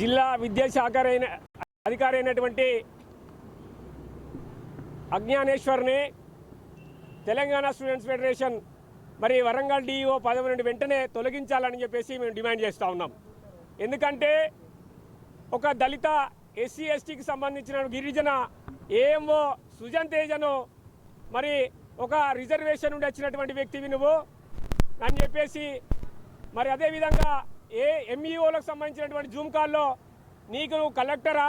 జిల్లా విద్యాశాఖ అయిన అధికారి అయినటువంటి అజ్ఞానేశ్వర్ని తెలంగాణ స్టూడెంట్స్ ఫెడరేషన్ మరి వరంగల్ డిఈఓ పదవి నుండి వెంటనే తొలగించాలని చెప్పేసి మేము డిమాండ్ చేస్తూ ఉన్నాం. ఎందుకంటే ఒక దళిత ఎస్సీ ఎస్టీకి సంబంధించిన గిరిజన ఏఎంఓ సుజన్ తేజను మరి ఒక రిజర్వేషన్ నుండి వచ్చినటువంటి వ్యక్తివి నువ్వు అని చెప్పేసి మరి అదేవిధంగా ఏ ఎంఈఓలకు సంబంధించినటువంటి జూమ్ కాల్లో నీకు నువ్వు కలెక్టరా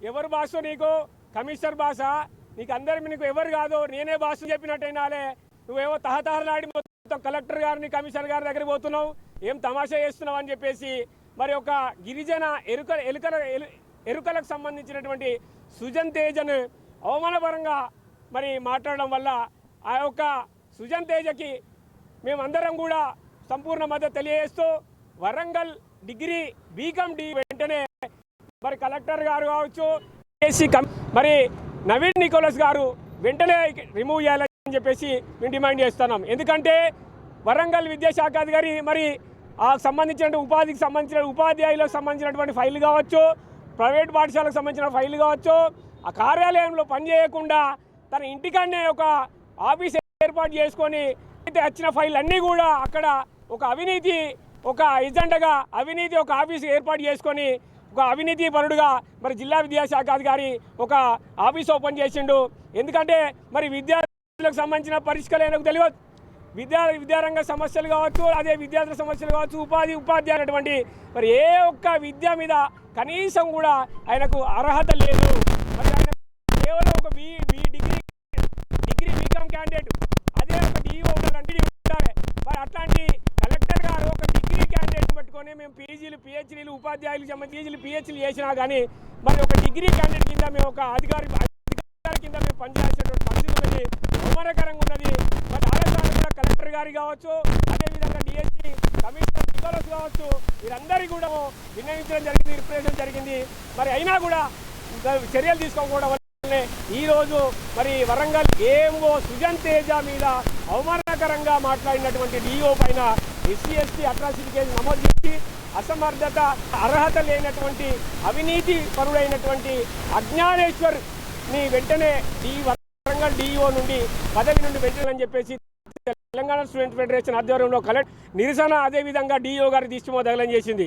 ఎవరు బాసు నీకు? కమిషనర్ బాసా నీకు అందరి నీకు ఎవరు కాదు? నేనే బాసు చెప్పినట్టయినాలే నువ్వేవో తహతహలాడి మొత్తం కలెక్టర్ గారిని కమిషనర్ గారి దగ్గరికి పోతున్నావు. ఏం తమాషా చేస్తున్నావు అని చెప్పేసి మరి ఒక గిరిజన ఎరుక ఎలుకల ఎరుకలకు సంబంధించినటువంటి సుజన్ తేజను అవమానపరంగా మరి మాట్లాడడం వల్ల ఆ యొక్క సుజన్ తేజకి మేమందరం కూడా సంపూర్ణ మద్దతు తెలియజేస్తూ వరంగల్ డిగ్రీ బీకామ్ డి వెంటనే మరి కలెక్టర్ గారు కావచ్చు ఏసీ కమ్ మరి నవీన్ నికోలస్ గారు వెంటనే రిమూవ్ చేయాలని చెప్పేసి మేము డిమాండ్ చేస్తున్నాం. ఎందుకంటే వరంగల్ విద్యాశాఖ అధికారి మరి ఆ సంబంధించిన ఉపాధికి సంబంధించిన ఉపాధ్యాయులకు సంబంధించినటువంటి ఫైల్ కావచ్చు ప్రైవేట్ పాఠశాలకు సంబంధించిన ఫైల్ కావచ్చు ఆ కార్యాలయంలో పనిచేయకుండా తన ఇంటికాడనే ఒక ఆఫీస్ ఏర్పాటు చేసుకొని అయితే వచ్చిన ఫైల్ అన్నీ కూడా అక్కడ ఒక అవినీతి ఒక ఎజెండాగా అవినీతి ఒక ఆఫీస్ ఏర్పాటు చేసుకొని ఒక అవినీతి పరుడుగా మరి జిల్లా విద్యాశాఖ అధికారి ఒక ఆఫీస్ ఓపెన్ చేసిండు. ఎందుకంటే మరి విద్యార్థులకు సంబంధించిన పరిష్కారం తెలియదు. విద్యా విద్యారంగ సమస్యలు కావచ్చు అదే విద్యార్థుల సమస్యలు కావచ్చు ఉపాధి ఉపాధ్యాయులటువంటి మరి ఏ ఒక్క విద్య మీద కనీసం కూడా ఆయనకు అర్హత లేదు మరి ఆయన కేవలం ఒక B B degree degree B Com candidate అదే ఒక డిఈఓ ఉండాలంటే ఉండాలి మరి అట్లాంటి కలెక్టర్ గారు ఒక డిగ్రీ క్యాండిడేట్ పట్టుకొని మేము పీజీలు పిహెచ్డీలు ఉపాధ్యాయులు సంబంధించి పీజీలు పిహెచ్డీలు చేసినా కానీ మరి ఒక డిగ్రీ క్యాండిడేట్ కింద మేము ఒక అధికారి అధికారి కింద మేము పనిచేసేటువంటి పరిస్థితి ఉన్నది. అవమానకరంగా ఉన్నది. మరి ఆలోచన కూడా కలెక్టర్ గారి కావచ్చు అదేవిధంగా డిఎస్సీ కమిషనర్ నికోలస్ కావచ్చు వీరందరికీ కూడా విన్నవించడం జరిగింది రిప్రజెంట్ జరిగింది. మరి అయినా కూడా చర్యలు తీసుకోకపోవడం వల్లనే ఈ రోజు మరి వరంగల్ ఏమో సుజన్ తేజ మీద అవమానకరంగా మాట్లాడినటువంటి డిఓ పైన ఎస్సీ ఎస్టీ అట్రాసిటీ కేసు నమోదు చేసి అసమర్థత అర్హత లేనటువంటి అవినీతి పరుడైనటువంటి అజ్ఞానేశ్వర్ని వెంటనే డి వరంగల్ డిఈఓ నుండి పదవి నుండి పెట్టాలని చెప్పేసి తెలంగాణ స్టూడెంట్ ఫెడరేషన్ ఆధ్వర్యంలో కలెక్ట్ నిరసన అదేవిధంగా డిఈఓ గారికి తీసుకుపోదగలని చేసింది.